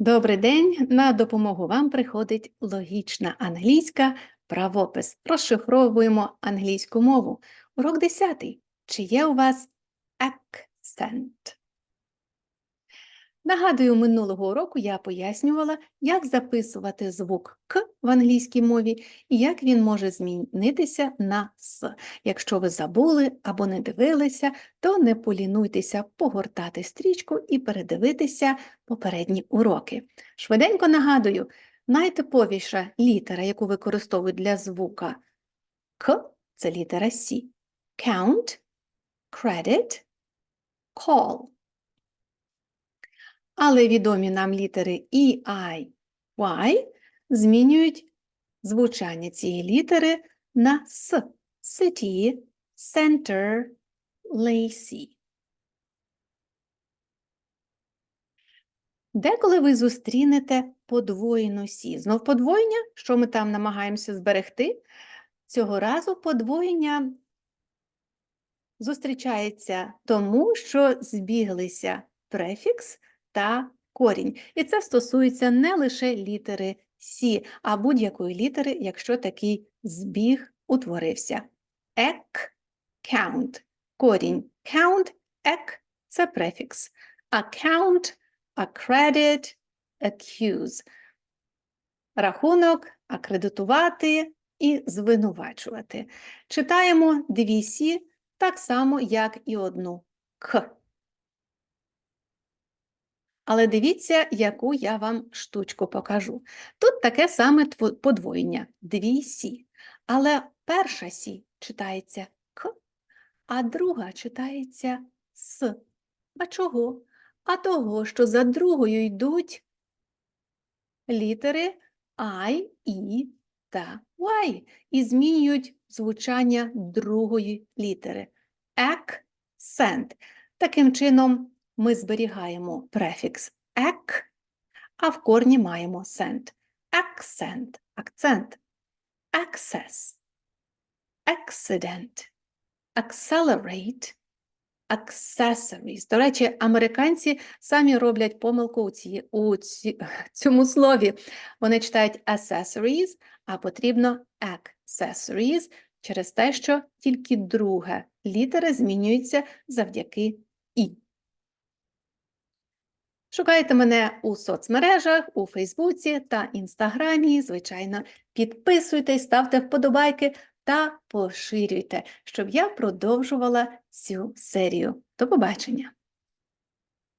Добрий день! На допомогу вам приходить логічна англійська правопис. Розшифровуємо англійську мову. Урок 10. Чи є у вас accent? Нагадую, минулого уроку я пояснювала, як записувати звук К в англійській мові і як він може змінитися на С. Якщо ви забули або не дивилися, то не полінуйтеся погортати стрічку і передивитися попередні уроки. Швиденько нагадую, найтиповіша літера, яку використовують для звука К, це літера С. Count, credit, call. Але відомі нам літери E, I, Y змінюють звучання цієї літери на С. City, center, lacy. Деколи ви зустрінете подвоєну сі. Знов подвоєння, що ми там намагаємося зберегти. Цього разу подвоєння зустрічається тому, що збіглися префікс та корінь. І це стосується не лише літери Сі, а будь-якої літери, якщо такий збіг утворився. Ек, count. Корінь count, ек – це префікс. Account, accredit, accuse. Рахунок, акредитувати і звинувачувати. Читаємо дві сі так само, як і одну К. Але дивіться, яку я вам штучку покажу. Тут таке саме подвоєння дві сі. Але перша сі читається К, а друга читається С. А чого? А того, що за другою йдуть літери I, І та Y і змінюють звучання другої літери. Accent. Таким чином, ми зберігаємо префікс ек, а в корні маємо сент. Accent – акцент. Access – accident. Accelerate – accessories. До речі, американці самі роблять помилку у, ці, у ці, цьому слові. Вони читають accessories, а потрібно accessories через те, що тільки друга літера змінюється завдяки. Шукайте мене у соцмережах, у Фейсбуці та Інстаграмі. Звичайно, підписуйтесь, ставте вподобайки та поширюйте, щоб я продовжувала цю серію. До побачення!